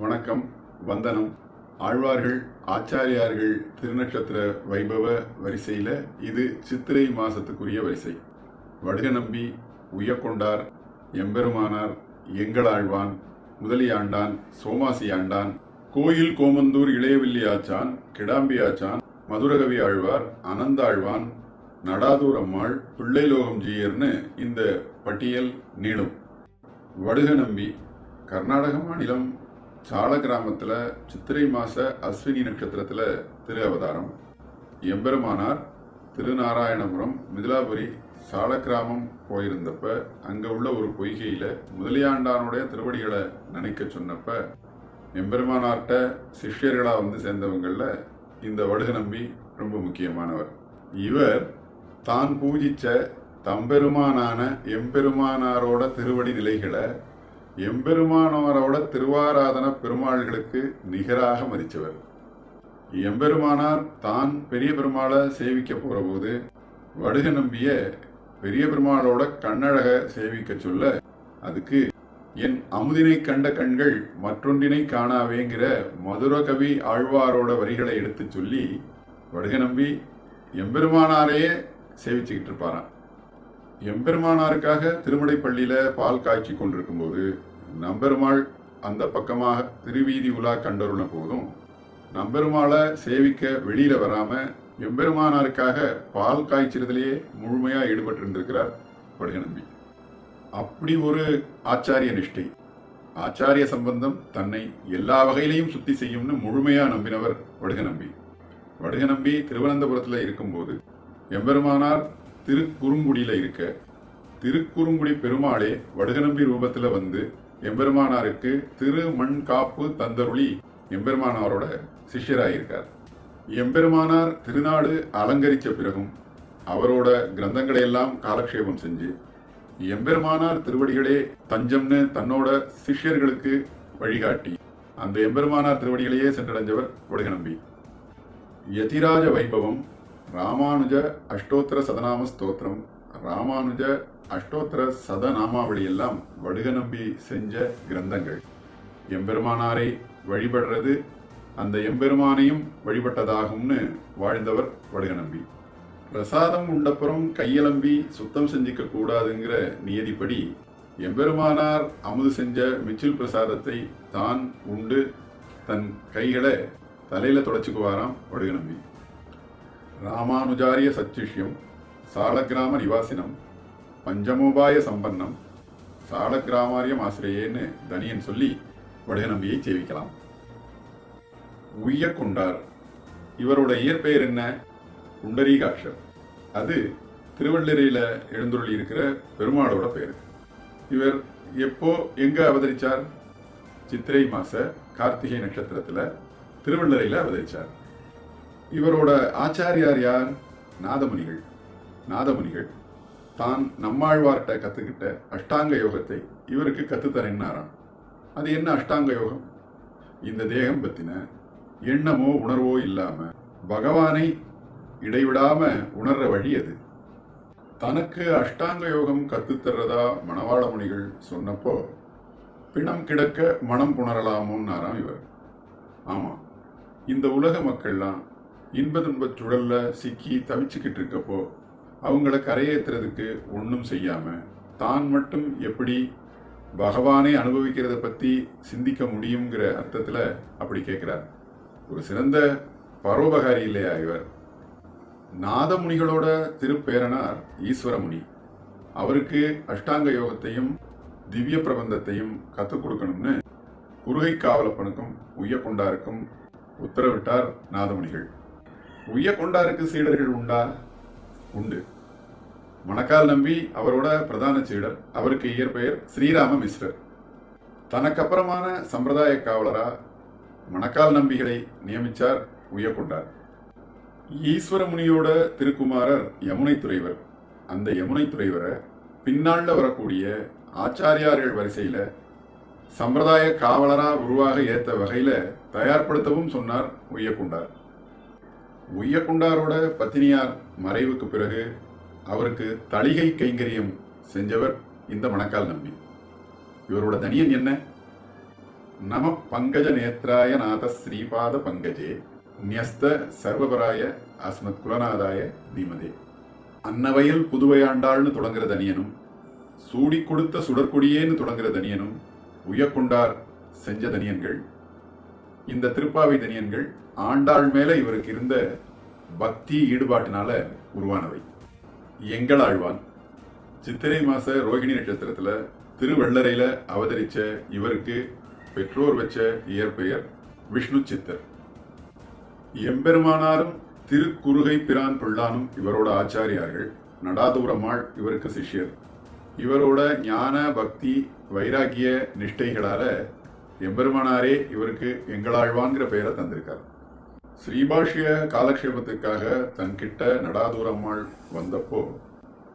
வணக்கம் வந்தனம். ஆழ்வார்கள் ஆச்சாரியார்கள் திருநட்சத்திர வைபவ வரிசையில் இது சித்திரை மாசத்துக்குரிய வரிசை. வடுக நம்பி உய்யக்கொண்டார் எம்பெருமானார் எங்களாழ்வான் முதலியாண்டான் சோமாசி ஆண்டான் கோயில் கோமந்தூர் இளையவில்லி ஆச்சான் கிடாம்பி ஆச்சான் மதுரகவி ஆழ்வார் அனந்தாழ்வான் நடாதூர் அம்மாள் பிள்ளைலோகம் ஜீயர்னு இந்த பட்டியல் நீளும். வடுக நம்பி கர்நாடக மாநிலம் சால கிராமத்தில் சித்திரை மாச அஸ்வினி நட்சத்திரத்தில் திரு அவதாரம். எம்பெருமானார் திருநாராயணபுரம் மிதிலாபுரி சால கிராமம் போயிருந்தப்ப அங்கே உள்ள ஒரு பொய்கையில் முதலியாண்டானுடைய திருவடிகளை நினைக்க சொன்னப்ப எம்பெருமானார்கிட்ட சிஷ்யர்களாக வந்து சேர்ந்தவங்களில் இந்த வடுக நம்பி ரொம்ப முக்கியமானவர். இவர் தான் பூஜித்த தம்பெருமானான எம்பெருமானாரோட திருவடி நிலைகளை எம்பெருமானவரோட திருவாராதன பெருமாள்களுக்கு நிகராக மதித்தவர். எம்பெருமானார் தான் பெரிய பெருமாளை சேவிக்க போற போது வடுக நம்பிய பெரிய பெருமாளோட கண்ணழக சேவிக்க சொல்ல அதுக்கு என் அமுதினை கண்ட கண்கள் மற்றொன்றினை காணாவேங்கிற மதுரகவி ஆழ்வாரோட வரிகளை எடுத்து சொல்லி வடுக நம்பி எம்பெருமானாரையே சேவிச்சுக்கிட்டு இருப்பாரான் எம்பெருமானாருக்காக திருமடைப்பள்ளியில பால் காய்ச்சி கொண்டிருக்கும் போது நம்பெருமாள் அந்த பக்கமாக திருவீதி உலா கண்டருன போதும் நம்பெருமாளை சேவிக்க வெளியில வராம எம்பெருமானாருக்காக பால் காய்ச்சிறதுலேயே முழுமையா ஈடுபட்டு இருந்திருக்கிறார் படுகநம்பி அப்படி ஒரு ஆச்சாரிய நிஷ்டை. ஆச்சாரிய சம்பந்தம் தன்னை எல்லா வகையிலையும் சுத்தி செய்யும்னு முழுமையா நம்பினவர் வடுகநம்பி வடுகநம்பி திருவனந்தபுரத்துல இருக்கும்போது எம்பெருமானார் திருக்குறுங்குடியில் இருக்க. திருக்குறுங்குடி பெருமாளே வடுகநம்பி ரூபத்தில் வந்து எம்பெருமானாருக்கு திரு மண் காப்பு தந்தருளி எம்பெருமானாரோட சிஷ்யராயிருக்கார். எம்பெருமானார் திருநாடு அலங்கரித்த பிறகும் அவரோட கிரந்தங்களை எல்லாம் காலக்ஷேபம் செஞ்சு எம்பெருமானார் திருவடிகளே தஞ்சம்னு தன்னோட சிஷ்யர்களுக்கு வழிகாட்டி அந்த எம்பெருமானார் திருவடிகளையே சென்றடைஞ்சவர் வடுகநம்பி. யதிராஜ வைபவம் ராமானுஜ அஷ்டோத்திர சதநாம ஸ்தோத்திரம். ராமானுஜ அஷ்டோத்திர சதநாமாவளியெல்லாம் வடுக நம்பி செஞ்ச கிரந்தங்கள். எம்பெருமானாரை வழிபடுறது அந்த எம்பெருமானையும் வழிபட்டதாகும்னு வாழ்ந்தவர் வடுக நம்பி. பிரசாதம் உண்டப்புறம் கையலம்பி சுத்தம் செஞ்சிக்க கூடாதுங்கிற நியதிப்படி எம்பெருமானார் அமுது செஞ்ச மிச்சில் பிரசாதத்தை தான் உண்டு தன் கைகளை தலையில தொடச்சுக்குவாராம் வடுக நம்பி. ராமானுஜாரிய சச்சிஷ்யம் சாலக்கிராம நிவாசினம் பஞ்சமோபாய சம்பன்னம் சாலக்கிராமாரியம் ஆசிரியேன்னு தனியன் சொல்லி வடகநம்பியை சேவிக்கலாம். உய்ய கொண்டார் இவரோட இயற்பெயர் என்ன? புண்டரீகாட்சர். அது திருவள்ளரையில் எழுந்துள்ளி இருக்கிற பெருமாளோட பெயர். இவர் எப்போ எங்க அவதரிச்சார்? சித்திரை மாச கார்த்திகை நட்சத்திரத்தில் திருவள்ளரையில் அவதரிச்சார். இவரோட ஆச்சாரியார் யார்? நாதமுனிகள். நாதமுனிகள் தான் நம்மாழ்வார்கிட்ட கற்றுக்கிட்ட அஷ்டாங்க யோகத்தை இவருக்கு கற்றுத்தரேன்னாராம் அது என்ன அஷ்டாங்க யோகம்? இந்த தேகம் பற்றின எண்ணமோ உணர்வோ இல்லாமல் பகவானை இடைவிடாம உணர்ற வழி அது தனக்கு அஷ்டாங்க யோகம் கற்றுத்தர்றதா மணவாள முனிகள் சொன்னப்போ பிணம் கிடக்க மனம் புணரலாமோன்னாராம் இவர். ஆமாம் இந்த உலக மக்கள்லாம் இன்ப துன்பச் சுழல்ல சிக்கி தவிச்சுக்கிட்டு இருக்கப்போ அவங்கள கரையேற்றுறதுக்கு ஒன்றும் செய்யாம தான் மட்டும் எப்படி பகவானை அனுபவிக்கிறத பத்தி சிந்திக்க முடியுங்கிற அர்த்தத்தில் அப்படி கேட்கிறார் ஒரு சிறந்த பரோபகாரி இல்லையா இவர்? நாதமுனிகளோட திருப்பேரனார் ஈஸ்வரமுனி. அவருக்கு அஷ்டாங்க யோகத்தையும் திவ்ய பிரபந்தத்தையும் கற்றுக் கொடுக்கணும்னு குறுகை காவலப்பனுக்கும் உய்யக்கொண்டாருக்கும் உத்தரவிட்டார் நாதமுனிகள். உய்யக்கொண்டாருக்கு சீடர்கள் உண்டா? உண்டு. மணக்கால் நம்பி அவரோட பிரதான சீடர் அவருக்கு இயற்பெயர் ஸ்ரீராம மிஸ்ரர் தனக்கப்புறமான சம்பிரதாய காவலரா மணக்கால் நம்பிகளை நியமிச்சார் உய்யக்கொண்டார் ஈஸ்வர முனியோட திருக்குமாரர் யமுனை துறைவர். அந்த யமுனை துறைவரை பின்னாளில் வரக்கூடிய ஆச்சாரியார்கள் வரிசையில சம்பிரதாய காவலரா உருவாக ஏற்ற வகையில தயார்படுத்தவும் சொன்னார் உய்யக்குண்டார் உய்யக்குண்டாரோட பத்தினியார் மறைவுக்கு பிறகு அவருக்கு தளிகை கைங்கரியம் செஞ்சவர் இந்த மணக்கால் நம்பி. இவரோட தனியன் என்ன? நம பங்கஜ நேத்ராய நாத ஸ்ரீபாத பங்கஜே நியஸ்த சர்வபராய அஸ்மத் குலநாதாய தீமதே. அன்னவயல் புதுவையாண்டாள்னு தொடங்குற தனியனும் சூடி கொடுத்த சுடற்கொடியேன்னு தொடங்குற தனியனும் உயக்கொண்டார் செஞ்ச தனியன்கள். இந்த திருப்பாவை தனியன்கள் ஆண்டாள் மேல இவருக்கு இருந்த பக்தி ஈடுபாட்டினால உருவானவை. எங்களாழ்வான் சித்திரை மாச ரோகிணி நட்சத்திரத்துல திருவள்ளரையில அவதரிச்ச இவருக்கு பெற்றோர் வச்ச இயற்பெயர் விஷ்ணு சித்தர். எம்பெருமானாரும் திருக்குறுகை பிரான் பிள்ளானும் இவரோட ஆச்சாரியார்கள் நடாதூரம்மாள் இவருக்கு சிஷ்யர். இவரோட ஞான பக்தி வைராகிய நிஷ்டைகளால எம்பெருமானாரே இவருக்கு எங்களாழ்வான்கிற பெயரை தந்திருக்கார். ஸ்ரீபாஷ்ய காலக்ஷேபத்துக்காக தன்கிட்ட நடாதூரம்மாள் வந்தப்போ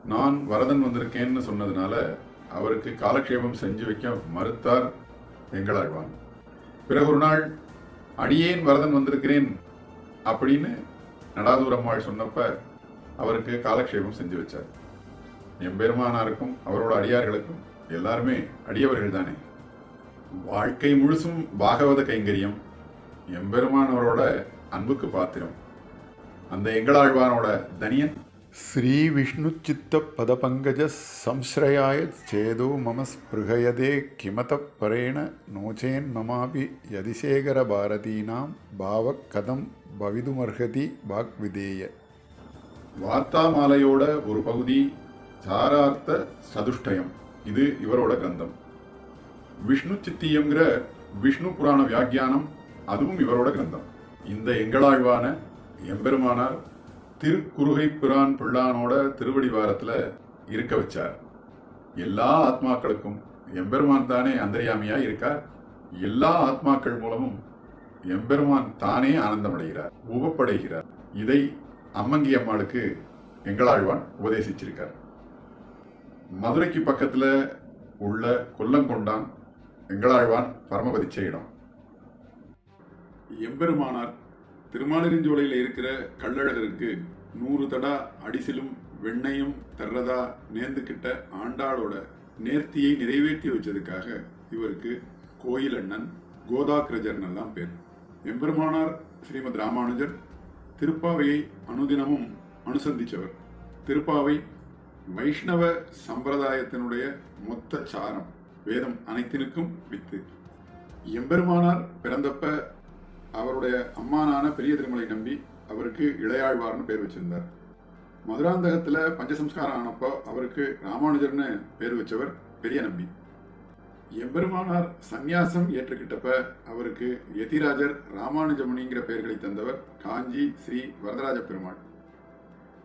நான் வரதன் வந்திருக்கேன்னு சொன்னதுனால அவருக்கு காலக்ஷேபம் செஞ்சு வைக்க மறுத்தார் எங்களாழ்வான். பிறகு ஒரு நாள் அடியேன் வரதன் வந்திருக்கிறேன் அப்படின்னு நடாதூரம்மாள் சொன்னப்ப அவருக்கு காலக்ஷேபம் செஞ்சு வச்சார். எம்பெருமானாருக்கும் அவரோட அடியார்களுக்கும் எல்லாருமே அடியவர்கள் தானே வாழ்க்கை முழுசும் பாகவத கைங்கரியம். எம்பெருமானவரோட அன்புக்கு பாத்திரம். அந்த எங்களாழ்வானோட தனியன் ஸ்ரீ விஷ்ணு சித்த பதபங்கஜ சம்ஸ்ரயாய சேதோ மம ஸ்பிருகயதே கிமத பரேண நோச்சேன் மமாபி யதிசேகர பாரதீனாம் பாவக் கதம் பவிதுமர்ஹதி வாக்விதேய. வார்த்தா மாலையோட ஒரு பகுதி சாரார்த்த சதுஷ்டயம். இது இவரோட கிரந்தம். விஷ்ணு சித்தியம்ங்கிற விஷ்ணு புராண வியாக்கியானம் அதுவும் இவரோட கிரந்தம். இந்த எங்களாழ்வான எம்பெருமானார் திருக்குறுகை பிரான் பிள்ளானோட திருவடி வாரத்துல இருக்க வச்சார். எல்லா ஆத்மாக்களுக்கும் எம்பெருமான் தானே அந்தர்யாமியா இருக்கார். எல்லா ஆத்மாக்கள் மூலமும் எம்பெருமான் தானே ஆனந்தமடைகிறார் உபப்படைகிறார் இதை அம்மங்கி அம்மாளுக்கு எங்களாழ்வான் உபதேசிச்சிருக்கார். மதுரைக்கு பக்கத்துல உள்ள கொல்லங்கொண்டான் எங்களாழ்வான் பரமபதிச்ச இடம் எம்பெருமானார் திருமாலிருஞ்சோலையில் இருக்கிற கள்ளழகருக்கு நூறு தடா அடிசிலும் வெண்ணையும் தர்றதா நேர்ந்துக்கிட்ட ஆண்டாளோட நேர்த்தியை நிறைவேற்றி வச்சதுக்காக இவருக்கு கோயில் அண்ணன் கோதாக்கிரஜர்னு எல்லாம் பேர். எம்பெருமானார் ஸ்ரீமத் ராமானுஜர் திருப்பாவையை அனுதினமும் அனுசந்திச்சவர். திருப்பாவை வைஷ்ணவ சம்பிரதாயத்தினுடைய மொத்த சாரம். வேதம் அனைத்தினுக்கும் வித்து. எம்பெருமானார் பிறந்தப்ப அவருடைய அம்மானான பெரிய திருமலை நம்பி அவருக்கு இளையாழ்வார்னு பேர் வச்சிருந்தார். மதுராந்தகத்தில் பஞ்சசம்ஸ்காரம் ஆனப்போ அவருக்கு ராமானுஜர்னு பேர் வச்சவர் பெரிய நம்பி. எம்பெருமானார் சந்நியாசம் ஏற்றுக்கிட்டப்ப அவருக்கு யதிராஜர் ராமானுஜமுனிங்கிற பெயர்களை தந்தவர் காஞ்சி ஸ்ரீ வரதராஜ பெருமாள்.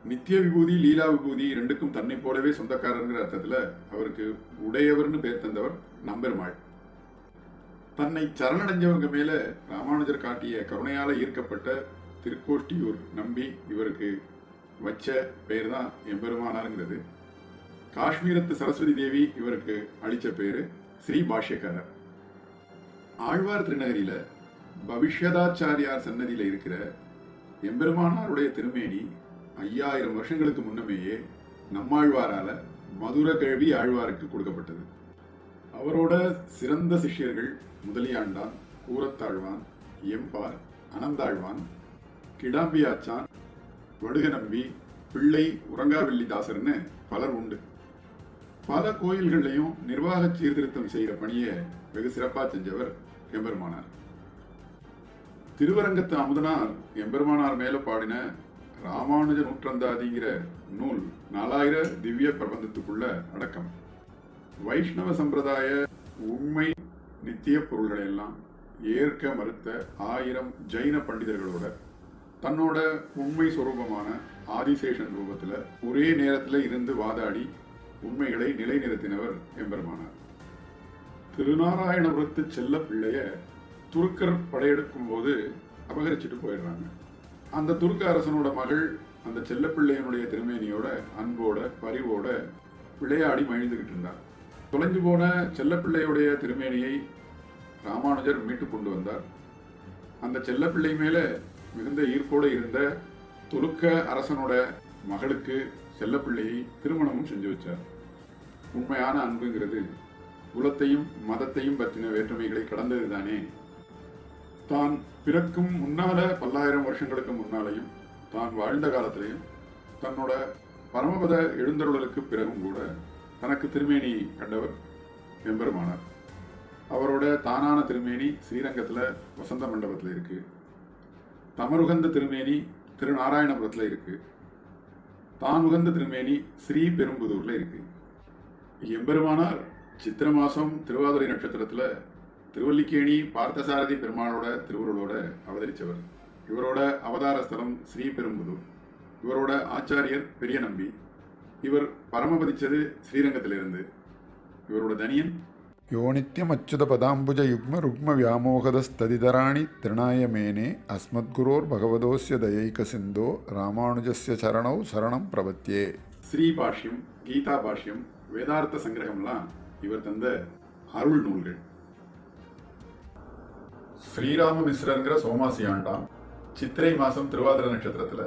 நித்திய விபூதி லீலா விபூதி ரெண்டுக்கும் தன்னை போலவே சொந்தக்காரருங்கிற அர்த்தத்துல அவருக்கு உடையவர்னு பேர் தந்தவர் நம்பெருமாள். தன்னை சரணடைஞ்சவங்க மேல ராமானுஜர் காட்டிய கருணையால ஈர்க்கப்பட்ட திருக்கோஷ்டியூர் நம்பி இவருக்கு வச்ச பெயர் தான் எம்பெருமானாருங்கிறது. காஷ்மீரத்து சரஸ்வதி தேவி இவருக்கு அளிச்ச பேரு ஸ்ரீ பாஷ்யக்காரர். ஆழ்வார் திருநகரியில் பவிஷ்யதாச்சாரியார் சன்னதியில இருக்கிற எம்பெருமானாருடைய திருமேனி ஐயாயிரம் வருஷங்களுக்கு முன்னமேயே நம்மாழ்வாரால மதுர கிழவி ஆழ்வாருக்கு கொடுக்கப்பட்டது. அவரோட சிறந்த சிஷ்யர்கள் முதலியாண்டான் கூரத்தாழ்வான் எம்பார் அனந்தாழ்வான் கிடாம்பியாச்சான் வடுகநம்பி பிள்ளை உறங்காவெள்ளிதாசர்னு பலர் உண்டு. பல கோயில்கள்லையும் நிர்வாக சீர்திருத்தம் செய்கிற பணியை வெகு சிறப்பா செஞ்சவர் எம்பெருமானார். திருவரங்கத்து அமுதனார் எம்பெருமானார் மேல பாடின ராமானுஜ நூற்றந்தாதிங்கிற நூல் நாலாயிர திவ்ய பிரபந்தத்துக்குள்ள அடக்கம். வைஷ்ணவ சம்பிரதாய உண்மை நித்திய பொருள்களை எல்லாம் ஏற்க மறுத்த ஆயிரம் ஜைன பண்டிதர்களோட தன்னோட உண்மை சுரூபமான ஆதிசேஷன் ரூபத்துல ஒரே நேரத்துல இருந்து வாதாடி உண்மைகளை நிலைநிறுத்தினவர் எம்பெருமானார். திருநாராயணபுரத்து செல்ல பிள்ளைய துருக்கர் படையெடுக்கும் போது அபகரிச்சுட்டு போயிடுறாங்க. அந்த துருக்க அரசனோட மகள் அந்த செல்லப்பிள்ளையனுடைய திருமேனியோட அன்போட பரிவோட விளையாடி மகிழ்ந்துகிட்டு இருந்தார். தொலைஞ்சு போன செல்லப்பிள்ளையுடைய திருமேனியை ராமானுஜர் மீட்டு கொண்டு வந்தார். அந்த செல்லப்பிள்ளை மேல மிகுந்த ஈர்ப்போடு இருந்த துருக்க அரசனோட மகளுக்கு செல்லப்பிள்ளையை திருமணமும் செஞ்சு வச்சார். உண்மையான அன்புங்கிறது குலத்தையும் மதத்தையும் பற்றின வேற்றுமைகளை கடந்தது தானே தான் பிறக்கும் முன்னால பல்லாயிரம் வருஷங்களுக்கு முன்னாலையும் தான் வாழ்ந்த காலத்திலையும் தன்னோட பரமபத எழுந்தருளலுக்கு பிறகும் கூட தனக்கு திருமேனி கண்டவர் எம்பெருமானார். அவரோட தானான திருமேனி ஸ்ரீரங்கத்தில் வசந்த மண்டபத்தில் இருக்கு. தமருகந்த திருமேனி திருநாராயணபுரத்தில் இருக்கு. தான் உகந்த திருமேனி ஸ்ரீ பெரும்புதூரில் இருக்கு. எம்பெருமானார் சித்திர மாதம் திருவாதிரை நட்சத்திரத்தில் திருவல்லிக்கேணி பார்த்தசாரதி பெருமானோட திருவுருளோட அவதரித்தவர் இவரோட அவதாரஸ்தலம் ஸ்ரீ பெரும்புதூர் இவரோட ஆச்சாரியர் பெரிய நம்பி இவர் பரமபதிச்சது ஸ்ரீரங்கத்திலிருந்து. இவரோட தனியன். யோனித்யம் அச்சுத பதாம்புஜ யுக்ம ருக்ம வியாமோகதஸ்ததிதராணி திருணாயமேனே அஸ்மத்குரோர் பகவதோஸ்ய தயைக சிந்தோ ராமானுஜஸ்ய சரணௌ சரணம் பிரபத்தியே ஸ்ரீ பாஷ்யம் கீதா பாஷ்யம் வேதார்த்த சங்கிரகம்லாம் இவர் தந்த அருள் நூல்கள். ஸ்ரீராம மிஸ்ரங்கிற சோமாசி ஆண்டாம் சித்திரை மாசம் திருவாதிர நட்சத்திரத்துல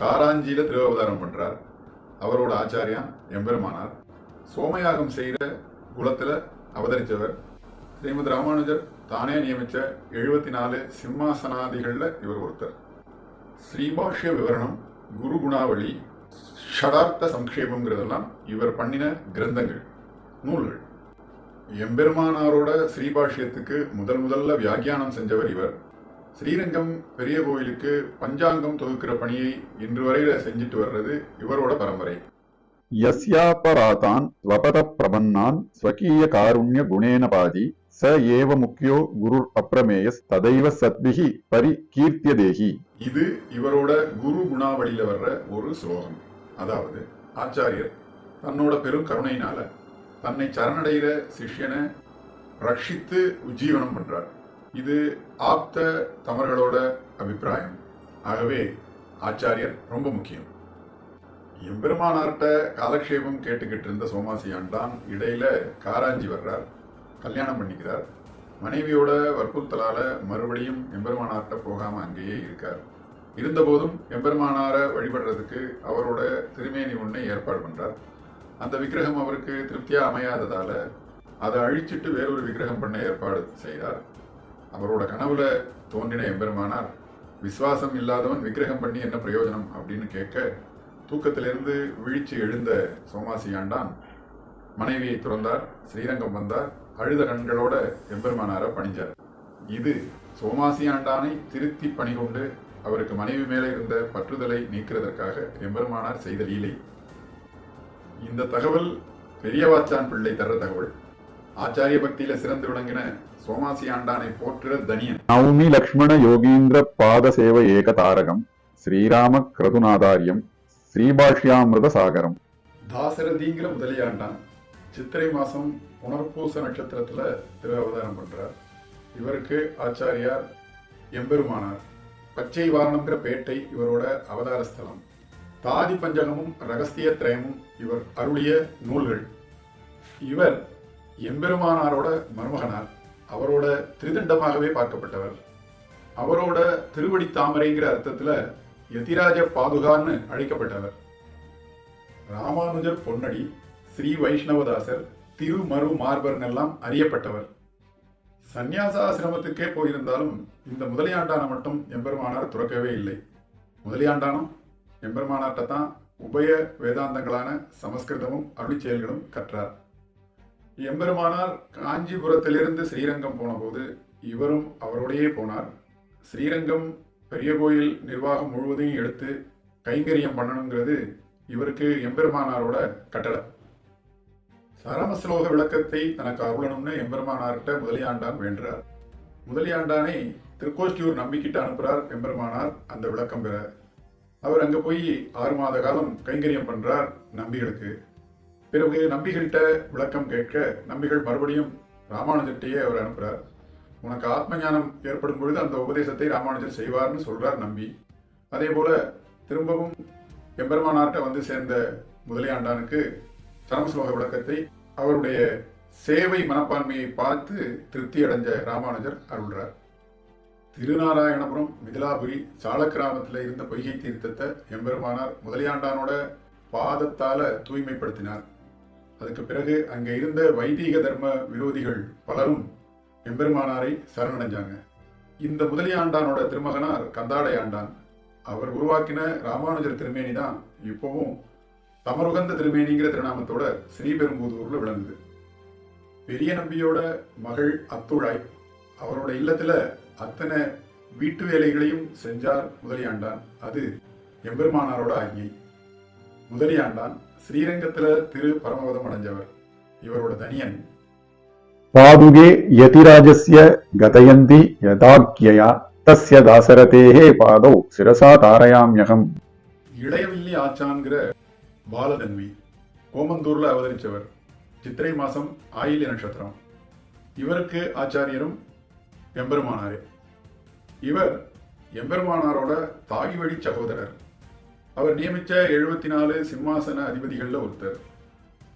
காராஞ்சியில திருவவதாரம் பண்றார். அவரோட ஆச்சாரியா எம்பெருமானார். சோமயாகம் செய்கிற குலத்துல அவதரித்தவர் ஸ்ரீமத் ராமானுஜர் தானே நியமிச்ச எழுபத்தி நாலு சிம்மாசனாதிகள்ல இவர் ஒருத்தர். ஸ்ரீபாஷ்ய விவரணம் குரு குணாவளி ஷடார்த்த சங்கேபங்கிறதெல்லாம் இவர் பண்ணின கிரந்தங்கள் நூல்கள். எம்பெருமானாரோட ஸ்ரீபாஷ்யத்துக்கு முதல் முதல்ல வியாக்கியானம் செஞ்சவர் இவர். ஸ்ரீரங்கம் பெரிய கோயிலுக்கு பஞ்சாங்கம் தொகுக்கிற பணியை இன்று வரையில செஞ்சுட்டு வர்றது இவரோட பரம்பரை. யஸ்யாபராதான் ஸ்வபத பிரபன்னான் ஸ்வகீய காருண்ய குணேன பாதி ச ஏவ முக்கியோ குரு அப்ரமேயஸ் ததைவ சத்பிகி பரி கீர்த்திய தேகி. இது இவரோட குரு குணாவளியில வர்ற ஒரு ஸ்லோகம். அதாவது ஆச்சாரியர் தன்னோட பெரும் கருணையினால தன்னை சரணடைகிற சிஷ்யனை ரட்சித்து உஜ்ஜீவனம் பண்றார். இது ஆப்த தமர்களோட அபிப்பிராயம். ஆகவே ஆச்சாரியர் ரொம்ப முக்கியம். எம்பெருமானார்கிட்ட காலக்ஷேபம் கேட்டுக்கிட்டு இருந்த சோமாசி இடையில காராஞ்சி வர்றார் கல்யாணம் பண்ணிக்கிறார். மனைவியோட வற்புறுத்தலால மறுபடியும் எம்பெருமானார்கிட்ட போகாம அங்கேயே இருக்கார். இருந்தபோதும் எம்பெருமானாரை வழிபடுறதுக்கு அவரோட திருமேனி ஒன்றை ஏற்பாடு பண்றார். அந்த விக்கிரகம் அவருக்கு திருப்தியா அமையாததால அதை அழிச்சிட்டு வேறொரு விக்கிரகம் பண்ண ஏற்பாடு செய்தார். அவரோட கனவுல தோன்றின எம்பெருமானார் விசுவாசம் இல்லாதவன் விக்கிரகம் பண்ணி என்ன பிரயோஜனம்? அப்படின்னு கேட்க தூக்கத்திலிருந்து விழிச்சு எழுந்த சோமாசி ஆண்டான் மனைவியை துறந்தார் ஸ்ரீரங்கம் வந்தார் அழுத கண்களோட எம்பெருமானார பணிஞ்சார். இது சோமாசி ஆண்டானை திருத்தி பணிகொண்டு அவருக்கு மனைவி மேலே இருந்த பற்றுதலை நீக்கிறதற்காக எம்பெருமானார் செய்த லீலை. இந்த தகவல் பெரியவாச்சான் பிள்ளை தர்ற தகவல். ஆச்சாரிய பக்தியில சிறந்து விளங்கின சோமாசி ஆண்டானை போற்றுற தனியன். நவமி லக்ஷ்மண யோகீந்திர பாத சேவ ஏக தாரகம் ஸ்ரீராம கிரதுநாதாரியம் ஸ்ரீபாஷ்யாமிருத சாகரம். தாசரதிங்கிற முதலியாண்டான் சித்திரை மாசம் புனர்பூச நட்சத்திரத்துல திரு அவதாரம் பண்றார். இவருக்கு ஆச்சாரியார் எம்பெருமானார். பச்சை வாரணம்ங்கிற பேட்டை இவரோட அவதார ஸ்தலம். தாதி பஞ்சகமும் ரகசிய திரயமும் இவர் அருளிய நூல்கள். இவர் எம்பெருமானாரோட மருமகனார். அவரோட திருதண்டமாகவே பார்க்கப்பட்டவர். அவரோட திருவடி தாமரைங்கிற அர்த்தத்தில் யதிராஜ பாதுகான்னு அழைக்கப்பட்டவர். ராமானுஜர் பொன்னடி ஸ்ரீ வைஷ்ணவதாசர் திருமரு மார்பர்ன் எல்லாம் அறியப்பட்டவர். சந்நியாசாசிரமத்துக்கே போயிருந்தாலும் இந்த முதலியாண்டான மட்டும் எம்பெருமானார் துறக்கவே இல்லை. முதலியாண்டானம் எம்பெருமானார்ட்ட தான் உபய வேதாந்தங்களான சமஸ்கிருதமும் அருளிச் செயல்களும் கற்றார். எம்பெருமானார் காஞ்சிபுரத்திலிருந்து ஸ்ரீரங்கம் போனபோது இவரும் அவரோடையே போனார். ஸ்ரீரங்கம் பெரிய கோயில் நிர்வாகம் முழுவதையும் எடுத்து கைங்கரியம் பண்ணணுங்கிறது இவருக்கு எம்பெருமானாரோட கட்டளை. சரமஸ்லோக விளக்கத்தை தனக்கு அருளணும்னு எம்பெருமானார்கிட்ட முதலியாண்டான் வேண்டுறார். முதலியாண்டானை திருக்கோஷ்டியூர் நம்பிக்கிட்ட அனுப்புகிறார் எம்பெருமானார் அந்த விளக்கம் பெற. அவர் அங்கே போய் ஆறு மாத காலம் கைங்கரியம் பண்ணுறார் நம்பிகளுக்கு. பிறகு நம்பிகள்கிட்ட விளக்கம் கேட்க நம்பிகள் மறுபடியும் ராமானுஜர்கிட்டயே அவர் அனுப்புகிறார் உனக்கு ஆத்ம ஞானம் ஏற்படும் பொழுது அந்த உபதேசத்தை ராமானுஜர் செய்வார்னு சொல்கிறார் நம்பி. அதே போல் திரும்பவும் எம்பெருமானார்கிட்ட வந்து சேர்ந்த முதலியாண்டானுக்கு சரமஸ்லோக விளக்கத்தை அவருடைய சேவை மனப்பான்மையை பார்த்து திருப்தி அடைஞ்ச ராமானுஜர் அருள்றார். திருநாராயணபுரம் மிதிலாபுரி சாலக்கிராமத்தில் இருந்த பொய்கை தீர்த்தத்தை எம்பெருமானார் முதலியாண்டானோட பாதத்தால தூய்மைப்படுத்தினார். அதுக்கு பிறகு அங்கே இருந்த வைதீக தர்ம விரோதிகள் பலரும் எம்பெருமானாரை சரணடைஞ்சாங்க. இந்த முதலியாண்டானோட திருமகனார் கந்தாடையாண்டான். அவர் உருவாக்கின ராமானுஜர் திருமேனி தான் இப்போவும் தமருகந்த திருமேனிங்கிற திருநாமத்தோட ஸ்ரீபெரும்புதூர்ல விளங்குது. பெரிய நம்பியோட மகள் அத்துழாய் அவரோட இல்லத்துல அத்தனை வீட்டு வேலைகளையும் செஞ்சார் முதலியாண்டான் அது எம்பெருமானாரோட ஆகியை முதலியாண்டான் ஸ்ரீரங்கத்துல திரு பரமவதம் அடைஞ்சவர் இவரோட தனியன். பாதுகே யதிராஜஸ்ய கதயந்தி யதாக்கியா தஸ்ய தாசரதேகே பாதோ சிரசா தாரயாம்யகம். இளையவில்லி ஆச்சான்கிற பாலதன்வி கோமந்தூர்ல அவதரிச்சவர் சித்திரை மாசம் ஆயில்ய நட்சத்திரம். இவருக்கு ஆச்சாரியரும் எம்பெருமானாரே. இவர் எம்பெருமானாரோட தாய் வழி சகோதரர். அவர் நியமிச்ச எழுபத்தி நாலு சிம்மாசன அதிபதிகள்ல ஒருத்தர்.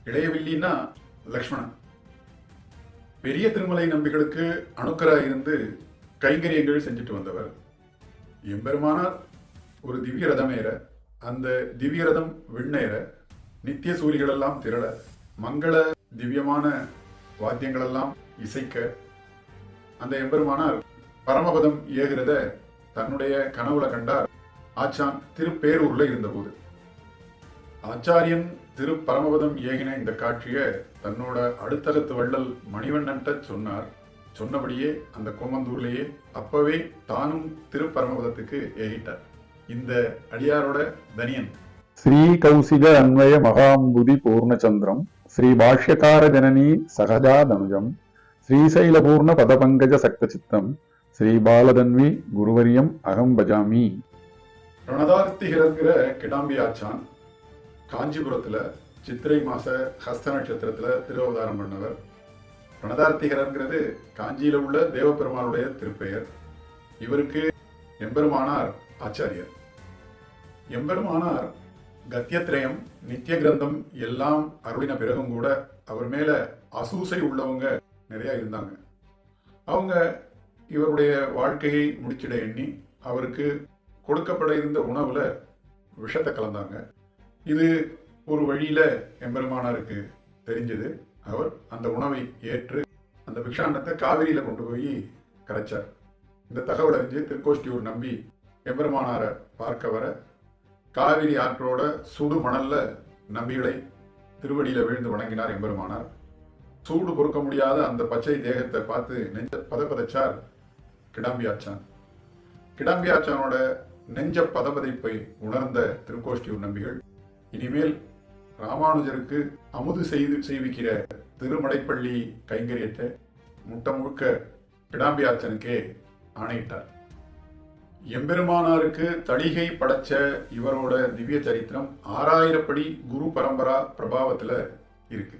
இளையவில்லின்னா லக்ஷ்மணன். பெரிய திருமலை நம்பிகளுக்கு அணுக்கராக இருந்து கைங்கரியங்கள் செஞ்சுட்டு வந்தவர். எம்பெருமானார் ஒரு திவ்ய ரதமேற அந்த திவ்ய ரதம் விண்ணேற நித்திய சூரிகளெல்லாம் திரள மங்கள திவ்யமான வாத்தியங்களெல்லாம் இசைக்க அந்த எம்பெருமானார் பரமபதம் ஏகிறத தன்னுடைய கனவுல கண்டார் ஆச்சான் திருப்பேரூர்ல இருந்தபோது. ஆச்சாரியன் திரு பரமபதம் ஏகின இந்த காட்சியை தன்னோட அடுத்தகத்து வள்ளல் மணிவண்ணன்ட்ட சொன்னார். சொன்னபடியே அந்த கோமந்தூர்லேயே அப்பவே தானும் திரு பரமபதத்துக்கு ஏகிட்டார். இந்த அடியாரோட தனியன். ஸ்ரீ கௌசிக அன்வய மகாம்புதி பூர்ணச்சந்திரம் ஸ்ரீ பாஷ்யகார ஜனனி சகஜா தனுஜம் ஸ்ரீசைலபூர்ண பதபங்கஜ சக்த சித்தம் ஸ்ரீபாலதன்வி குருவரியம் அகம் பஜாமி. ரணதார்த்திகரங்கிற கிடாம்பி ஆச்சான் காஞ்சிபுரத்தில் சித்திரை மாச ஹஸ்த நட்சத்திரத்தில் திருவதாரம் பண்ணவர். ரணதார்த்திகரங்கிறது காஞ்சியில் உள்ள தேவபெருமானுடைய திருப்பெயர். இவருக்கு எம்பெருமானார் ஆச்சாரியர். எம்பெருமானார் கத்தியத்திரயம் நித்திய கிரந்தம் எல்லாம் அருளின பிறகும் கூட அவர் மேல அசூசை உள்ளவங்க நிறைய இருந்தாங்க. அவங்க இவருடைய வாழ்க்கையை முடிச்சிட எண்ணி அவருக்கு கொடுக்கப்பட இருந்த உணவில் விஷத்தை கலந்தாங்க. இது ஒரு வழியில் எம்பெருமானாருக்கு தெரிஞ்சது. அவர் அந்த உணவை ஏற்று அந்த பிக்ஷாண்டத்தை காவிரியில் கொண்டு போய் கரைச்சார். இந்த தகவல் அறிஞ்சு திருக்கோஷ்டியூர் நம்பி எம்பெருமானாரை பார்க்க வர காவிரி ஆற்றோட சுடு மணல்ல நம்பிகளை திருவடியில் விழுந்து வணங்கினார் எம்பெருமானார். சூடு பொறுக்க முடியாத அந்த பச்சை தேகத்தை பார்த்து நெஞ்ச பதப்பதைச்சார் கிடாம்பியாச்சான். கிடாம்பியாச்சானோட நெஞ்ச பதபதைப்பை உணர்ந்த திருக்கோஷ்டியூர் நம்பிகள் இனிமேல் ராமானுஜருக்கு அமுது செய்து செய்விக்கிற திருமடைப்பள்ளி கைங்கரியத்தை முட்டை முழுக்க கிடாம்பியாச்சனுக்கே ஆணையிட்டார். எம்பெருமானாருக்கு தடிகை படைச்ச இவரோட திவ்ய சரித்திரம் ஆறாயிரப்படி குரு பரம்பரா பிரபாவத்தில் இருக்கு.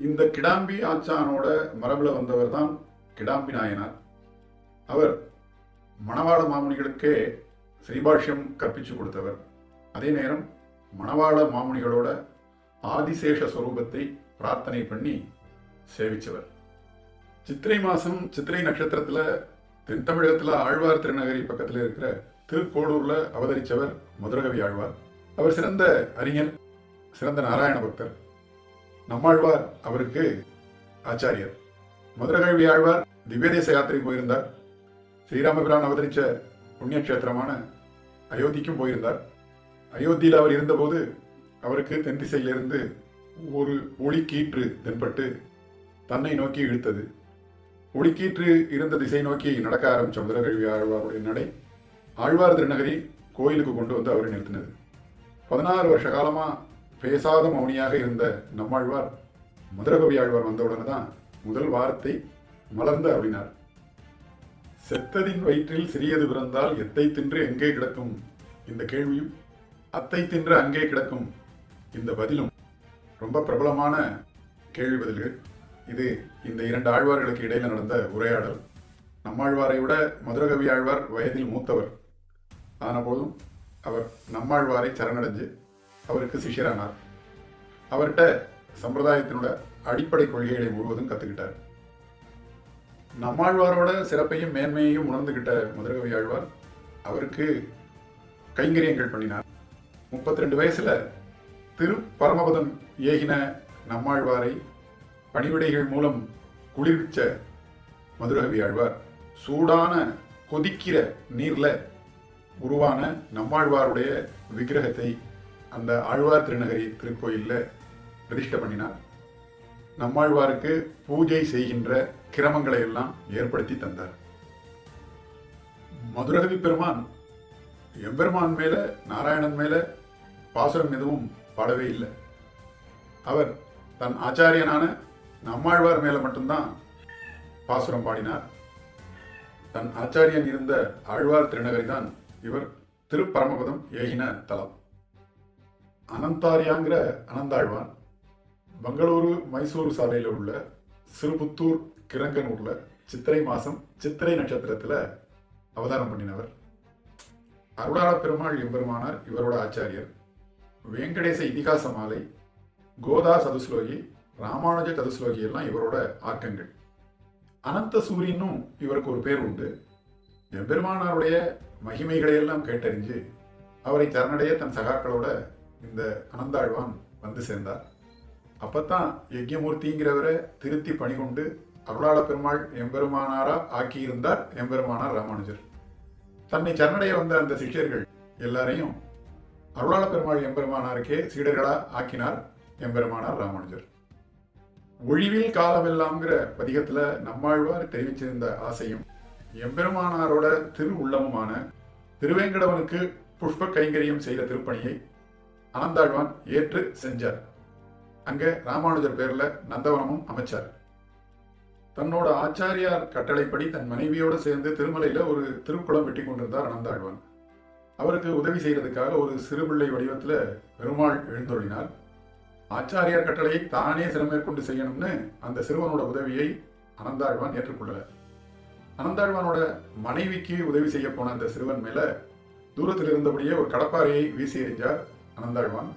இந்த கிடாம்பி ஆச்சானோட மரபில் வந்தவர் தான் கிடாம்பி நாயனார். அவர் மணவாள மாமுனிகளுக்கே ஸ்ரீபாஷ்யம் கற்பிச்சு கொடுத்தவர். அதே நேரம் மணவாள மாமுனிகளோட ஆதிசேஷ ஸ்வரூபத்தை பிரார்த்தனை பண்ணி சேவிச்சவர். சித்திரை மாசம் சித்திரை நட்சத்திரத்துல தென் தமிழகத்துல ஆழ்வார் திருநகரி பக்கத்துல இருக்கிற திருக்கோளூர்ல அவதரிச்சவர் மதுரகவி ஆழ்வார். அவர் சிறந்த அறிஞர் சிறந்த நாராயண பக்தர். நம்மாழ்வார் அவருக்கு ஆச்சாரியர். மதுரகவி ஆழ்வார் திவ்யதேச யாத்திரை போயிருந்தார். ஸ்ரீராமபிரான் அவதரித்த புண்ணியக்ஷேத்திரமான அயோத்திக்கும் போயிருந்தார். அயோத்தியில் அவர் இருந்தபோது அவருக்கு தென் திசையிலிருந்து ஒரு ஒளிக்கீற்று தென்பட்டு தன்னை நோக்கி இழுத்தது. ஒளிக்கீற்று இருந்த திசை நோக்கி நடக்க ஆரம்பிச்ச முதலகழ்வி ஆழ்வாருடைய நடை ஆழ்வார் திருநகரி கோயிலுக்கு கொண்டு வந்து அவரை நிறுத்தினது. பதினாறு வருஷ காலமாக பேசாத மௌனியாக இருந்த நம்மாழ்வார் மதுரகவி ஆழ்வார் வந்தவுடனே தான் முதல் வாரத்தை மலர்ந்து அப்படினார் செத்ததின் வயிற்றில் சிறியது பிறந்தால் எத்தை தின்று எங்கே கிடக்கும்? இந்த கேள்வியும் அத்தை தின்று அங்கே கிடக்கும்? இந்த பதிலும் ரொம்ப பிரபலமான கேள்வி பதில்கள். இது இந்த இரண்டு ஆழ்வார்களுக்கு இடையில நடந்த உரையாடல். நம்மாழ்வாரை விட மதுரகவி ஆழ்வார் வயதில் மூத்தவர். ஆன போதும் அவர் நம்மாழ்வாரை சரணடைஞ்சு அவருக்கு சிஷ்யரானார். அவர்கிட்ட சம்பிரதாயத்தினோட அடிப்படை கொள்கைகளை முழுவதும் கத்துக்கிட்டார். நம்மாழ்வாரோட சிறப்பையும் மேன்மையையும் உணர்ந்துகிட்ட மதுரகவி ஆழ்வார் அவருக்கு கைங்கரியங்கள் பண்ணினார். முப்பத்தி ரெண்டு வயசுல திரு பரமபதம் ஏகின நம்மாழ்வாரை பணிவிடைகள் மூலம் குளிர்விச்ச மதுரகவி ஆழ்வார் சூடான கொதிக்கிற நீர்ல உருவான நம்மாழ்வாருடைய விக்கிரகத்தை அந்த ஆழ்வார் திருநகரி திருக்கோயிலில் பிரதிஷ்டை பண்ணினார். நம்மாழ்வாருக்கு பூஜை செய்கின்ற கிரமங்களை எல்லாம் ஏற்படுத்தி தந்தார். மதுரகவி பெருமான் எம்பெருமான் மேல நாராயணன் மேல பாசுரம் எதுவும் பாடவே இல்லை. அவர் தன் ஆச்சாரியனான நம்மாழ்வார் மேல மட்டும்தான் பாசுரம் பாடினார். தன் ஆச்சாரியன் இருந்த ஆழ்வார் திருநகரி தான் இவர் திருப்பரமபதம் ஏகின தலம். அனந்தாரியாங்கிற அனந்தாழ்வான் பெங்களூரு மைசூரு சாலையில் உள்ள சிறுபுத்தூர் கிரங்கனூரில் சித்திரை மாதம் சித்திரை நட்சத்திரத்தில் அவதாரம் பண்ணினவர். அருளாள பெருமாள் எம்பெருமானார் இவரோட ஆச்சாரியர். வெங்கடேச இதிகாச மாலை கோதா சதுஸ்லோகி ராமானுஜ சதுஸ்லோகி எல்லாம் இவரோட ஆக்கங்கள். அனந்த சூரியனும் இவருக்கு ஒரு பேர் உண்டு. எம்பெருமானாருடைய மகிமைகளை எல்லாம் கேட்டறிஞ்சு அவரை சரணடைய தன் சகாக்களோட இந்த அனந்தாழ்வான் வந்து சேர்ந்தார். அப்பத்தான் யஜ்யமூர்த்திங்கிறவரை திருத்தி பணிகொண்டு அருளாள பெருமாள் எம்பெருமானாரா ஆக்கியிருந்தார் எம்பெருமானார் ராமானுஜர். தன்னை சரணடைய வந்த அந்த சிஷ்யர்கள் எல்லாரையும் அருளாள பெருமாள் எம்பெருமானாருக்கே சீடர்களா ஆக்கினார் எம்பெருமானார் ராமானுஜர். ஒழிவில் காலமெல்லாம்ங்கிற பதிகத்துல நம்மாழ்வார் தெரிவிச்சிருந்த ஆசையும் எம்பெருமானாரோட திரு உள்ளமுமான திருவேங்கடவனுக்கு புஷ்ப கைங்கரியம் செய்த திருப்பணியை ஆனந்தாழ்வான் ஏற்று செஞ்சார். அங்கே ராமானுஜர் பேரில் நந்தவனமும் அமைச்சார். தன்னோட ஆச்சாரியார் கட்டளைப்படி தன் மனைவியோடு சேர்ந்து திருமலையில் ஒரு திருக்குளம் வெட்டி கொண்டிருந்தார் அனந்தாழ்வான். அவருக்கு உதவி செய்கிறதுக்காக ஒரு சிறுபிள்ளை வடிவத்தில் பெருமாள் எழுந்தொழினார் ஆச்சாரியார் கட்டளையை தானே சிறமேற்கொண்டு செய்யணும்னு அந்த சிறுவனோட உதவியை அனந்தாழ்வான் ஏற்றுக்கொள்ளல. அனந்தாழ்வானோட மனைவிக்கு உதவி செய்ய போன அந்த சிறுவன் மேல தூரத்தில் இருந்தபடியே ஒரு கடப்பாறையை வீசி எறிஞ்சார் அனந்தாழ்வான்.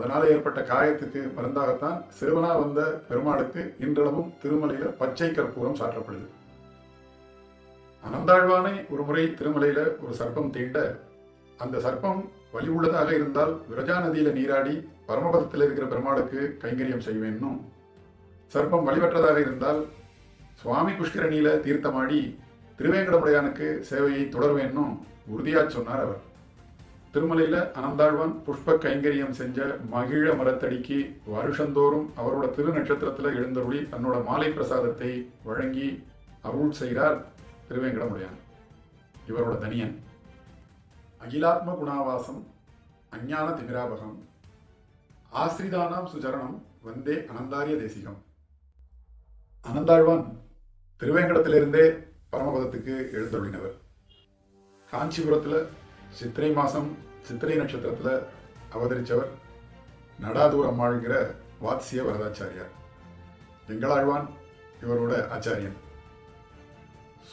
அதனால ஏற்பட்ட காயத்துக்கு மருந்தாகத்தான் சிறுவனா வந்த பெருமாளுக்கு இன்றளவும் திருமலையில பச்சை கற்பூரம் சாற்றப்படுது. அனந்தாழ்வானை ஒரு முறை திருமலையில ஒரு சர்ப்பம் தீண்ட அந்த சர்ப்பம் வலி உள்ளதாக இருந்தால் விரஜா நதியில நீராடி பரமபதத்தில் இருக்கிற பெருமாளுக்கு கைங்கரியம் செய்வேன்னும். சர்ப்பம் வழிபற்றதாக இருந்தால் சுவாமி புஷ்கரணியில தீர்த்தமாடி திருவேங்கடமுடையானுக்கு சேவையை தொடர்வேன்னும் உறுதியா சொன்னார் அவர். திருமலையில் அனந்தாழ்வான் புஷ்ப கைங்கரியம் செஞ்ச மகிழ மரத்தடிக்கு வருஷந்தோறும் அவரோட திரு நட்சத்திரத்தில் எழுந்தருளி தன்னோட மாலை பிரசாதத்தை வழங்கி அருள் செய்கிறார் திருவேங்கடமுடையான். இவரோட தனியன். அகிலாத்ம குணாவாசம் அஞ்ஞான திமிராபகம் ஆசிரிதானாம் சுஜரணம் வந்தே அனந்தாரிய தேசிகம். அனந்தாழ்வான் திருவேங்கடத்திலிருந்தே பரமபதத்துக்கு எழுந்தருளினவர். காஞ்சிபுரத்தில் சித்திரை மாதம் சித்திரை நட்சத்திரத்தில் அவதரிச்சவர் நடாதூர் அம்மாள்கிற வாத்சிய வரதாச்சாரியார். எங்களாழ்வான் இவரோட ஆச்சாரியன்.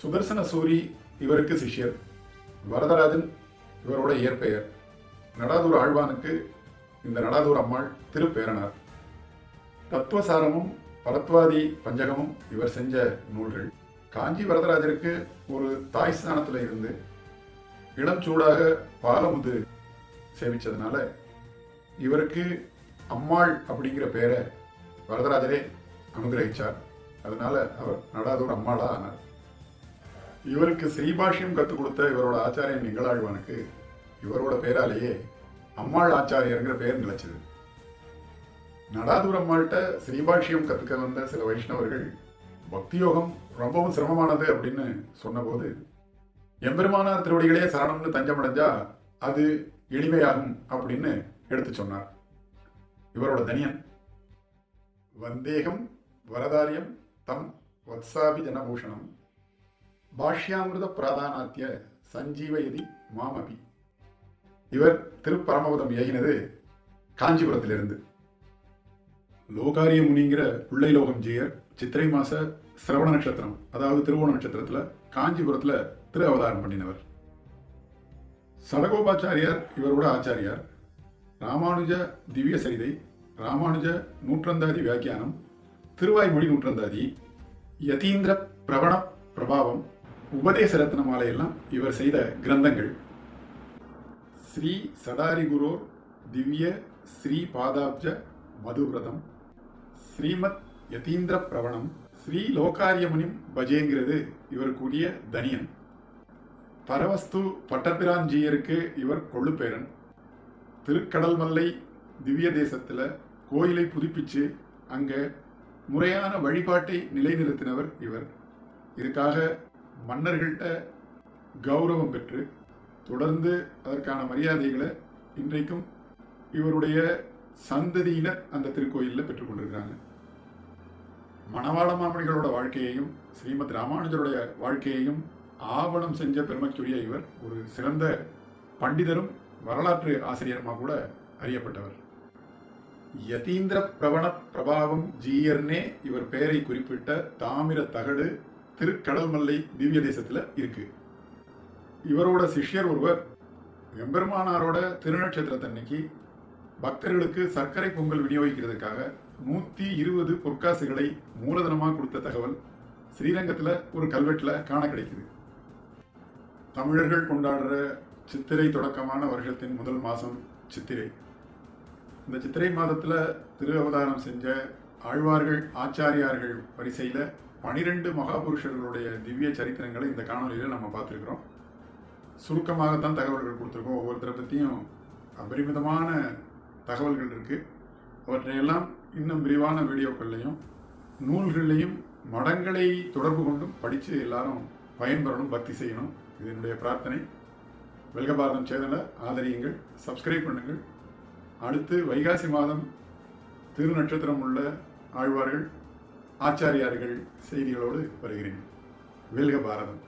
சுதர்சன சூரி இவருக்கு சிஷ்யர். வரதராஜன் இவரோட இயற்பெயர். நடாதூர் ஆழ்வானுக்கு இந்த நடாதூர் அம்மாள் திருப்பேரனார். தத்துவசாரமும் பரத்வாதி பஞ்சகமும் இவர் செஞ்ச நூல்கள். காஞ்சி வரதராஜருக்கு ஒரு தாய் ஸ்தானத்துல இருந்து இளம் சூடாக பாலமுது சேவிச்சதுனால இவருக்கு அம்மாள் அப்படிங்கிற பேரை வரதராஜரே அனுகிரகிச்சார். அதனால அவர் நடாதூர் அம்மாளா ஆனார். இவருக்கு ஸ்ரீபாஷ்யம் கற்றுக் கொடுத்த இவரோட ஆச்சாரியன் எங்களாழ்வானுக்கு இவரோட பேராலேயே அம்மாள் ஆச்சாரியருங்கிற பெயர் நிலைச்சது. நடாதூர் அம்மாள்கிட்ட ஸ்ரீபாஷ்யம் கற்றுக்க வந்த சில வைஷ்ணவர்கள் பக்தி யோகம் ரொம்பவும் சிரமமானது அப்படின்னு சொன்னபோது எம்பெருமானார் திருவடிகளே சரணம்னு தஞ்சமடைஞ்சா அது எளிமையாகும் அப்படின்னு எடுத்து சொன்னார். இவரோட தனியன். வந்தேகம் வரதாரியம் தம் வத்சாபி ஜனபூஷணம் பாஷ்யாமிருத பிராதானாத்திய சஞ்சீவயதி மாமபி. இவர் திருப்பரமபதம் ஏகினது காஞ்சிபுரத்திலிருந்து. லோகாரிய முனிங்கிற பிள்ளை லோகம் ஜீயர் சித்திரை மாச சிரவண நட்சத்திரம் அதாவது திருவோண நட்சத்திரத்தில் காஞ்சிபுரத்தில் திரு அவதாரம் பண்ணினவர். சடகோபாச்சாரியார் இவரோட ஆச்சாரியார். ராமானுஜ திவ்ய சரிதை ராமானுஜ நூற்றந்தாதி வியாக்கியானம் திருவாய்மொழி நூற்றந்தாதி யதீந்திர பிரவண பிரபாவம் உபதேச ரத்ன மாலையெல்லாம் இவர் செய்த கிரந்தங்கள். ஸ்ரீ சதாரி குரோர் திவ்ய ஸ்ரீ பாதாப்ஜ மதுவிரதம் ஸ்ரீமத் யதீந்திர பிரவணம் ஸ்ரீ லோகாரியமுனிம் பஜேங்கிறது இவர் கூடிய தனியன். பரவஸ்து பட்டபிராஞ்சியருக்கு இவர் கொள்ளுப்பேரன். திருக்கடல் மல்லை திவ்ய தேசத்தில் கோயிலை புதுப்பிச்சு அங்கே முறையான வழிபாட்டை நிலைநிறுத்தினவர் இவர். இதுக்காக மன்னர்கள்ட்ட கௌரவம் பெற்று தொடர்ந்து அதற்கான மரியாதைகளை இன்றைக்கும் இவருடைய சந்ததியினர் அந்த திருக்கோயிலில் பெற்றுக்கொண்டிருக்கிறாங்க மணவாள மாமணிகளோட வாழ்க்கையையும் ஸ்ரீமத் ராமானுஜருடைய வாழ்க்கையையும் ஆவணம் செஞ்ச பெருமைக்குரிய இவர் ஒரு சிறந்த பண்டிதரும் வரலாற்று ஆசிரியருமா கூட அறியப்பட்டவர். யதீந்திர பிரவண பிரபாவம் ஜீயர்னே இவர் பெயரை குறிப்பிட்ட தாமிர தகடு திருக்கடல்மல்லை திவ்ய தேசத்தில் இருக்கு. இவரோட சிஷ்யர் ஒருவர் எம்பெருமானாரோட திருநட்சத்திரத்தன்னைக்கு பக்தர்களுக்கு சர்க்கரை பொங்கல் விநியோகிக்கிறதுக்காக நூற்றி இருபது பொற்காசுகளை மூலதனமாக கொடுத்த தகவல் ஸ்ரீரங்கத்தில் ஒரு கல்வெட்டில் காண கிடைக்குது. தமிழர்கள் கொண்டாடுற சித்திரை தொடக்கமான வருஷத்தின் முதல் மாதம் சித்திரை. இந்த சித்திரை மாதத்தில் திரு அவதாரம் செஞ்ச ஆழ்வார்கள் ஆச்சாரியார்கள் வரிசையில் பனிரெண்டு மகாபுருஷர்களுடைய திவ்ய சரித்திரங்களை இந்த காணொலியில் நம்ம பார்த்துருக்குறோம். சுருக்கமாகத்தான் தகவல்கள் கொடுத்துருக்கோம். ஒவ்வொருத்தரை பற்றியும் அபரிமிதமான தகவல்கள் இருக்குது அவற்றையெல்லாம் இன்னும் விரிவான வீடியோக்கள்லையும் நூல்கள்லையும் மடங்களை தொடர்பு கொண்டும் படித்து எல்லாரும் பயன்பெறணும் பக்தி செய்யணும். இது என்னுடைய பிரார்த்தனை. வெல்க பாரதம் சேனலை. ஆதரியுங்கள் சப்ஸ்கிரைப் பண்ணுங்கள். அடுத்து வைகாசி மாதம் திருநட்சத்திரம் உள்ள ஆழ்வார்கள் ஆச்சாரியார்கள் செய்திகளோடு வருகிறேன். வெல்க பாரதம்.